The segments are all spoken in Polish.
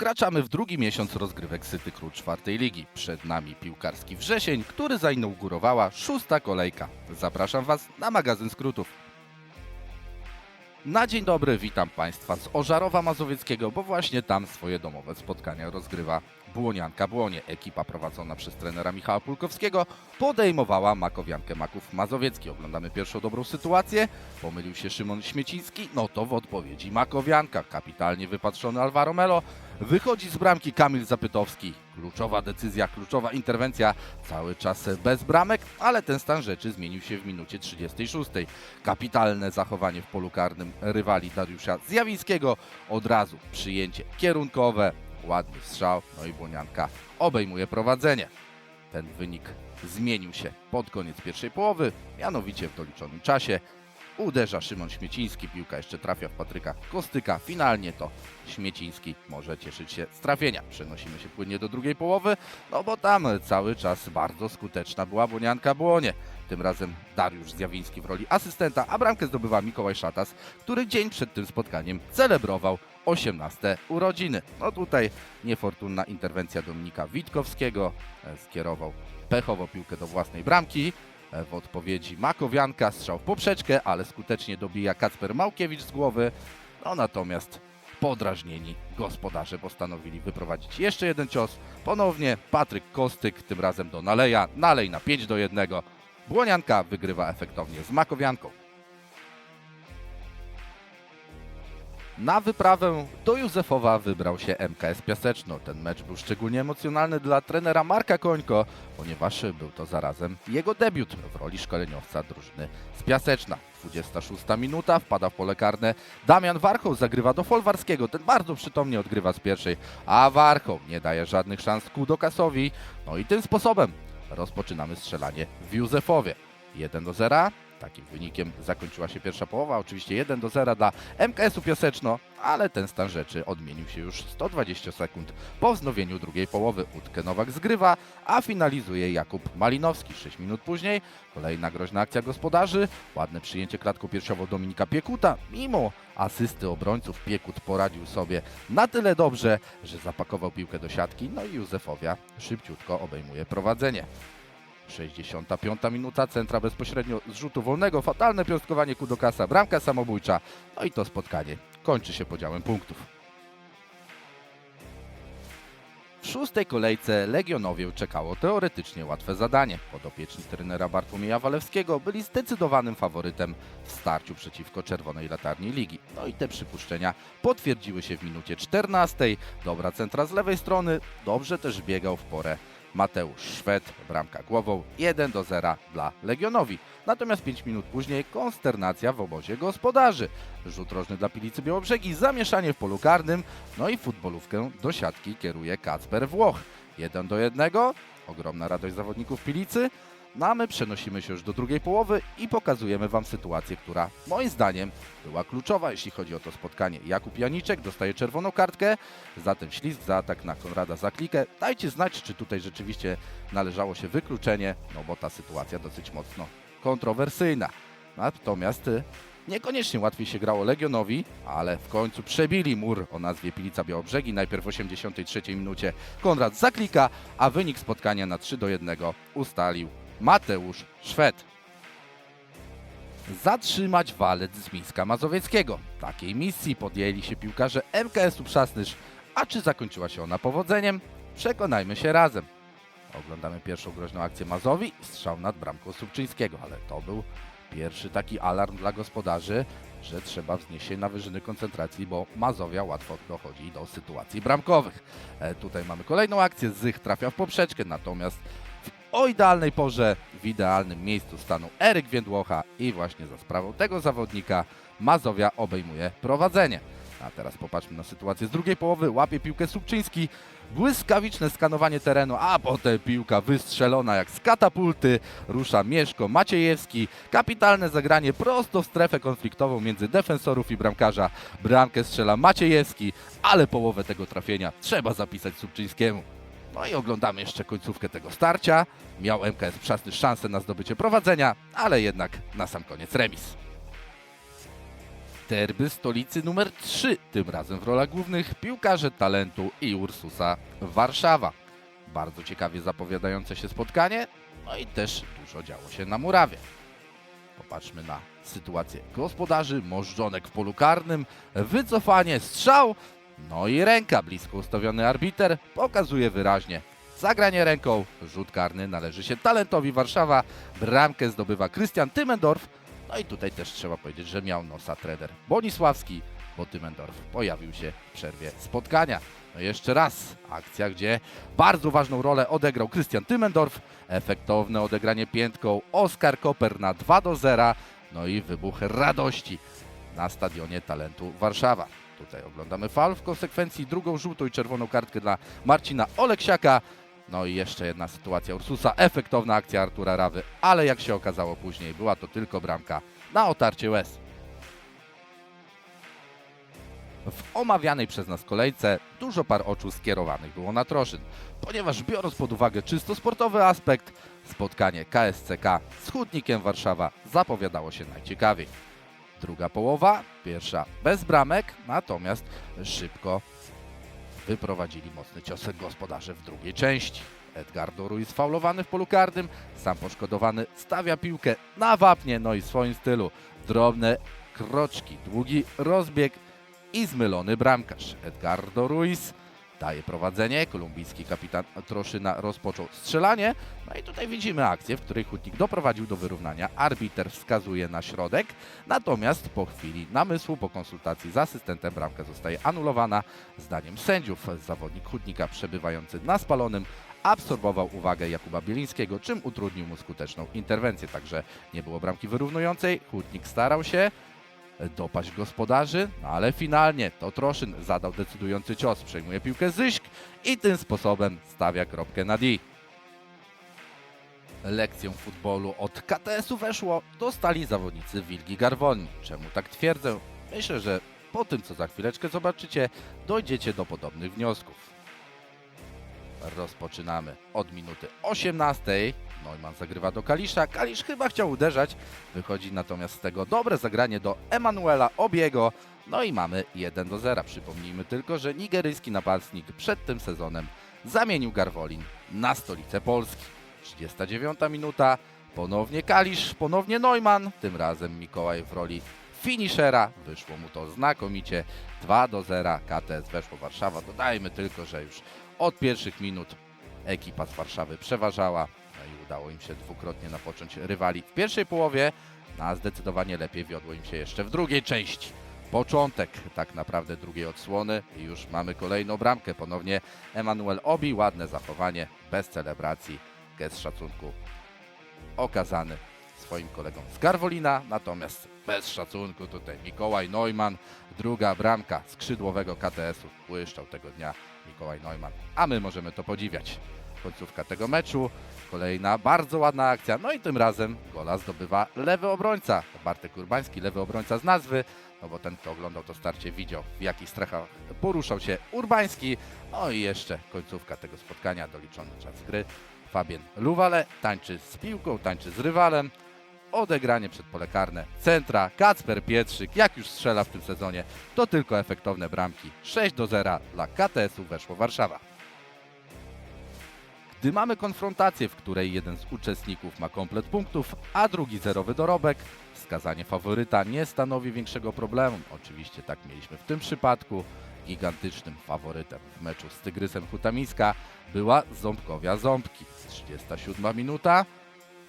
Wkraczamy w drugi miesiąc rozgrywek Syty Król czwartej ligi. Przed nami piłkarski wrzesień, który zainaugurowała szósta kolejka. Zapraszam Was na magazyn skrótów. Na dzień dobry, witam Państwa z Ożarowa Mazowieckiego, bo właśnie tam swoje domowe spotkania rozgrywa Błonianka Błonie. Ekipa prowadzona przez trenera Michała Pulkowskiego podejmowała Makowiankę Maków Mazowiecki. Oglądamy pierwszą dobrą sytuację. Pomylił się Szymon Śmieciński, no to w odpowiedzi Makowianka. Kapitalnie wypatrzony Alvaro Melo. Wychodzi z bramki Kamil Zapytowski. Kluczowa decyzja, kluczowa interwencja. Cały czas bez bramek, ale ten stan rzeczy zmienił się w minucie 36. Kapitalne zachowanie w polu karnym rywali Dariusza Zjawińskiego. Od razu przyjęcie kierunkowe, ładny strzał, no i Błonianka obejmuje prowadzenie. Ten wynik zmienił się pod koniec pierwszej połowy, mianowicie w doliczonym czasie. Uderza Szymon Śmieciński, piłka jeszcze trafia w Patryka Kostyka. Finalnie to Śmieciński może cieszyć się z trafienia. Przenosimy się płynnie do drugiej połowy, no bo tam cały czas bardzo skuteczna była Błonianka Błonie. Tym razem Dariusz Zjawiński w roli asystenta, a bramkę zdobywa Mikołaj Szatas, który dzień przed tym spotkaniem celebrował 18 urodziny. No tutaj niefortunna interwencja Dominika Witkowskiego e, skierował pechowo piłkę do własnej bramki. E, W odpowiedzi Makowianka strzał w poprzeczkę, ale skutecznie dobija Kacper Małkiewicz z głowy. No natomiast podrażnieni gospodarze postanowili wyprowadzić jeszcze jeden cios. Ponownie Patryk Kostyk, tym razem do Naleja. Nalej na 5 do 1. Błonianka wygrywa efektownie z Makowianką. Na wyprawę do Józefowa wybrał się MKS Piaseczno. Ten mecz był szczególnie emocjonalny dla trenera Marka Końko, ponieważ był to zarazem jego debiut w roli szkoleniowca drużyny z Piaseczna. 26 minuta, wpada w pole karne. Damian Warchoł zagrywa do Folwarskiego. Ten bardzo przytomnie odgrywa z pierwszej, a Warchoł nie daje żadnych szans Kudokasowi. No i tym sposobem rozpoczynamy strzelanie w Józefowie. 1 do 0. Takim wynikiem zakończyła się pierwsza połowa. Oczywiście 1 do 0 dla MKS-u Piaseczno, ale ten stan rzeczy odmienił się już 120 sekund po wznowieniu drugiej połowy. Utkę Nowak zgrywa, a finalizuje Jakub Malinowski. 6 minut później kolejna groźna akcja gospodarzy. Ładne przyjęcie klatką piersiową Dominika Piekuta. Mimo asysty obrońców Piekut poradził sobie na tyle dobrze, że zapakował piłkę do siatki. No i Józefowia szybciutko obejmuje prowadzenie. 65 minuta, centra bezpośrednio z rzutu wolnego, fatalne piąstkowanie Kudokasa, bramka samobójcza, no i to spotkanie kończy się podziałem punktów. W szóstej kolejce Legionowie czekało teoretycznie łatwe zadanie. Podopieczni trenera Bartłomieja Walewskiego byli zdecydowanym faworytem w starciu przeciwko Czerwonej Latarni Ligi. No i te przypuszczenia potwierdziły się w minucie 14. Dobra centra z lewej strony, dobrze też biegał w porę Mateusz Szwed, bramka głową 1 do 0 dla Legionowi. Natomiast 5 minut później konsternacja w obozie gospodarzy. Rzut rożny dla Pilicy Białobrzegi, zamieszanie w polu karnym, no i futbolówkę do siatki kieruje Kacper Włoch. 1 do 1, ogromna radość zawodników Pilicy. No a my przenosimy się już do drugiej połowy i pokazujemy Wam sytuację, która moim zdaniem była kluczowa, jeśli chodzi o to spotkanie. Jakub Janiczek dostaje czerwoną kartkę, zatem ślizg za atak na Konrada Zaklikę. Dajcie znać, czy tutaj rzeczywiście należało się wykluczenie, no bo ta sytuacja dosyć mocno kontrowersyjna. Natomiast y, niekoniecznie łatwiej się grało Legionowi, ale w końcu przebili mur o nazwie Pilica Białobrzegi. Najpierw w 83 minucie Konrad Zaklika, a wynik spotkania na 3 do 1 ustalił Mateusz Szwed. Zatrzymać walec z Mińska Mazowieckiego. Takiej misji podjęli się piłkarze MKS-u Przasnysz, a czy zakończyła się ona powodzeniem? Przekonajmy się razem. Oglądamy pierwszą groźną akcję Mazowi, strzał nad bramką Subczyńskiego, ale to był pierwszy taki alarm dla gospodarzy, że trzeba wznieść się na wyżyny koncentracji, bo Mazowia łatwo dochodzi do sytuacji bramkowych. E, tutaj mamy kolejną akcję, Zych trafia w poprzeczkę, natomiast o idealnej porze, w idealnym miejscu stanął Eryk Więdłocha i właśnie za sprawą tego zawodnika Mazowia obejmuje prowadzenie. A teraz popatrzmy na sytuację z drugiej połowy. Łapie piłkę Subczyński. Błyskawiczne skanowanie terenu, a potem piłka wystrzelona jak z katapulty. Rusza Mieszko Maciejewski. Kapitalne zagranie prosto w strefę konfliktową między defensorów i bramkarza. Bramkę strzela Maciejewski, ale połowę tego trafienia trzeba zapisać Subczyńskiemu. No i oglądamy jeszcze końcówkę tego starcia. Miał MKS Przasny szansę na zdobycie prowadzenia, ale jednak na sam koniec remis. derby stolicy numer 3, tym razem w rolach głównych piłkarze talentu i Ursusa Warszawa. Bardzo ciekawie zapowiadające się spotkanie, no i też dużo działo się na murawie. Popatrzmy na sytuację gospodarzy, możdżonek w polu karnym, wycofanie, strzał, no i ręka, blisko ustawiony arbiter, pokazuje wyraźnie. Zagranie ręką, rzut karny należy się talentowi Warszawa, bramkę zdobywa Krystian Tymendorf, no i tutaj też trzeba powiedzieć, że miał nosa trener Bonisławski, bo Tymendorf pojawił się w przerwie spotkania. No jeszcze raz akcja, gdzie bardzo ważną rolę odegrał Krystian Tymendorf, efektowne odegranie piętką, Oskar Koper na 2 do 0, no i wybuch radości na stadionie talentu Warszawa. Tutaj oglądamy fal, w konsekwencji drugą żółtą i czerwoną kartkę dla Marcina Oleksiaka. No i jeszcze jedna sytuacja Ursusa, efektowna akcja Artura Rawy, ale jak się okazało później, była to tylko bramka na otarcie łez. W omawianej przez nas kolejce dużo par oczu skierowanych było na Troszyn, ponieważ biorąc pod uwagę czysto sportowy aspekt, spotkanie KSCK z Hutnikiem Warszawa zapowiadało się najciekawiej. Druga połowa, pierwsza bez bramek, natomiast szybko wyprowadzili mocny cios gospodarze w drugiej części. Edgardo Ruiz faulowany w polu karnym, sam poszkodowany stawia piłkę na wapnie, no i w swoim stylu drobne kroczki, długi rozbieg i zmylony bramkarz. Edgardo Ruiz daje prowadzenie, kolumbijski kapitan Troszyna rozpoczął strzelanie, no i tutaj widzimy akcję, w której Hutnik doprowadził do wyrównania, arbiter wskazuje na środek, natomiast po chwili namysłu, po konsultacji z asystentem bramka zostaje anulowana. Zdaniem sędziów zawodnik Hutnika przebywający na spalonym absorbował uwagę Jakuba Bielińskiego, czym utrudnił mu skuteczną interwencję, także nie było bramki wyrównującej, Hutnik starał się, dopaść gospodarzy, no ale finalnie to Troszyn zadał decydujący cios, przejmuje piłkę Zyśk i tym sposobem stawia kropkę na D. Lekcją futbolu od KTS-u weszło, dostali zawodnicy Wilgi Garwolni. Czemu tak twierdzę? Myślę, że po tym, co za chwileczkę zobaczycie, dojdziecie do podobnych wniosków. Rozpoczynamy od minuty 18. Neumann zagrywa do Kalisza. Kalisz chyba chciał uderzać. Wychodzi natomiast z tego dobre zagranie do Emanuela Obiego. No i mamy 1 do 0. Przypomnijmy tylko, że nigeryjski napastnik przed tym sezonem zamienił Garwolin na stolicę Polski. 39 minuta. Ponownie Kalisz, ponownie Neumann. Tym razem Mikołaj w roli finishera. Wyszło mu to znakomicie. 2 do 0. KTS weszło Warszawa. Dodajmy tylko, że już od pierwszych minut ekipa z Warszawy przeważała. No i udało im się dwukrotnie napocząć rywali w pierwszej połowie, no a zdecydowanie lepiej wiodło im się jeszcze w drugiej części. Początek tak naprawdę drugiej odsłony i już mamy kolejną bramkę. Ponownie Emanuel Obi, ładne zachowanie, bez celebracji, gest szacunku okazany swoim kolegom z Garwolina, natomiast bez szacunku tutaj Mikołaj Neumann, druga bramka skrzydłowego KTS-u, błyszczał tego dnia Mikołaj Neumann, a my możemy to podziwiać. Końcówka tego meczu, kolejna bardzo ładna akcja, no i tym razem gola zdobywa lewy obrońca, Bartek Urbański, lewy obrońca z nazwy, no bo ten, kto oglądał to starcie, widział w jakich strechach poruszał się Urbański, no i jeszcze końcówka tego spotkania, doliczony czas gry. Fabien Luwale tańczy z piłką, tańczy z rywalem, odegranie przed karne, centra, Kacper Pietrzyk, jak już strzela w tym sezonie, to tylko efektowne bramki. 6 do 0 dla KTS-u weszło Warszawa. Gdy mamy konfrontację, w której jeden z uczestników ma komplet punktów, a drugi zerowy dorobek, wskazanie faworyta nie stanowi większego problemu. Oczywiście tak mieliśmy w tym przypadku. Gigantycznym faworytem w meczu z Tygrysem Hutamiska była Ząbkowia Ząbki. 37 minuta,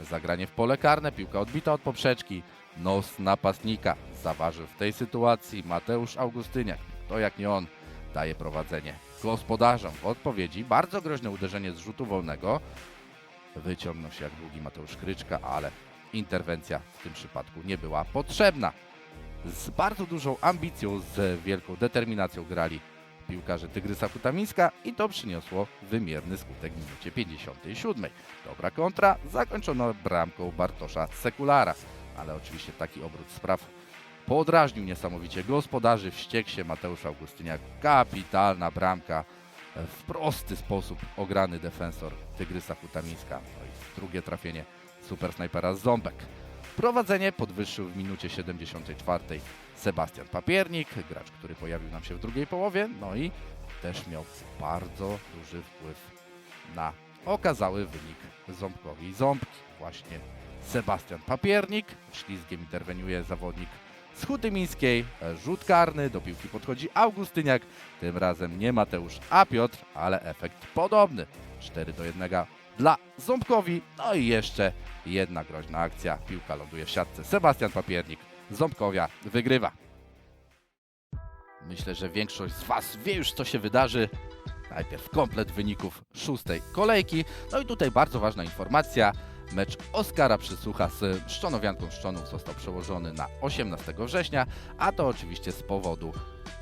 Zagranie w pole karne, piłka odbita od poprzeczki. Nos napastnika zaważył w tej sytuacji Mateusz Augustyniak. To jak nie on daje prowadzenie gospodarzom. W odpowiedzi bardzo groźne uderzenie z rzutu wolnego. Wyciągnął się jak długi Mateusz Kryczka, ale interwencja w tym przypadku nie była potrzebna. Z bardzo dużą ambicją, z wielką determinacją grali piłkarze Tygrysa Kutamińska i to przyniosło wymierny skutek w minucie 57. Dobra kontra, zakończono bramką Bartosza Sekulara. Ale oczywiście taki obrót spraw podrażnił niesamowicie gospodarzy, wściekł się Mateusz Augustyniak. Kapitalna bramka, w prosty sposób ograny defensor Tygrysa Kutamińska. No i drugie trafienie super snajpera Ząbek. Prowadzenie podwyższył w minucie 74 Sebastian Papiernik, gracz, który pojawił nam się w drugiej połowie, no i też miał bardzo duży wpływ na okazały wynik Ząbkowi Ząbki. Właśnie Sebastian Papiernik, ślizgiem interweniuje zawodnik z Huty Mińskiej, rzut karny, do piłki podchodzi Augustyniak, tym razem nie Mateusz, a Piotr, ale efekt podobny. 4 do 1 dla Ząbkowi, no i jeszcze jedna groźna akcja, piłka ląduje w siatce, Sebastian Papiernik, Ząbkowia wygrywa. Myślę, że większość z Was wie już, co się wydarzy. Najpierw komplet wyników szóstej kolejki. No i tutaj bardzo ważna informacja. Mecz Oskara Przysłucha z Szczonowianką Szczonów został przełożony na 18 września, a to oczywiście z powodu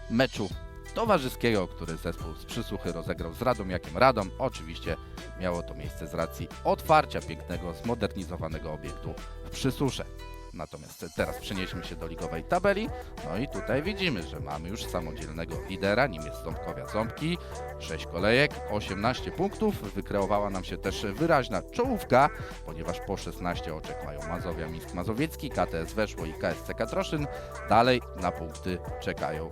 meczu towarzyskiego, który zespół z Przysłuchy rozegrał z Radomiakiem Radom. Oczywiście miało to miejsce z racji otwarcia pięknego, zmodernizowanego obiektu w Przysusze. Natomiast teraz przenieśmy się do ligowej tabeli. No i tutaj widzimy, że mamy już samodzielnego lidera, nim jest Ząbkowia Ząbki. 6 kolejek, 18 punktów. Wykreowała nam się też wyraźna czołówka, ponieważ po 16 oczek mają Mazowia Mińsk Mazowiecki, KTS Weszło i KSC Katroszyn. Dalej na punkty czekają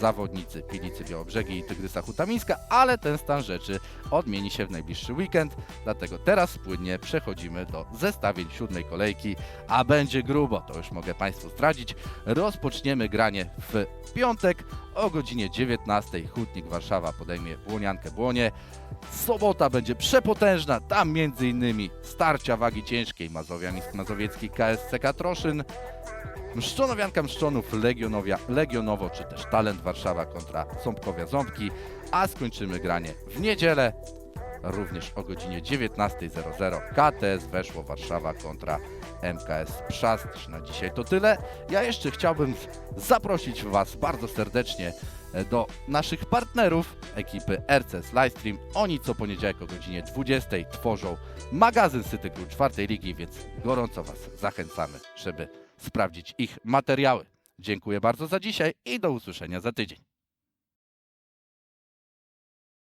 zawodnicy Pilicy Białobrzegi i Tygrysa Hutamińska, ale ten stan rzeczy odmieni się w najbliższy weekend, dlatego teraz płynnie przechodzimy do zestawień siódmej kolejki, a będzie grubo, to już mogę Państwu zdradzić. Rozpoczniemy granie w piątek o godzinie 19. Hutnik Warszawa podejmie Błoniankę Błonie. Sobota będzie przepotężna, tam między innymi starcia wagi ciężkiej Mazowiecki KSC Katroszyn, Mszczonowianka Mszczonów, Legionowia, Legionowo czy też Talent Warszawa kontra Ząbkowia Ząbki, a skończymy granie w niedzielę również o godzinie 19.00 KTS Weszło Warszawa kontra MKS Przastrz. Na dzisiaj to tyle. Ja jeszcze chciałbym zaprosić Was bardzo serdecznie e, do naszych partnerów ekipy RCS Livestream. Oni co poniedziałek o godzinie 20 tworzą magazyn Syty Król czwartej ligi, więc gorąco Was zachęcamy, żeby sprawdzić ich materiały. Dziękuję bardzo za dzisiaj i do usłyszenia za tydzień.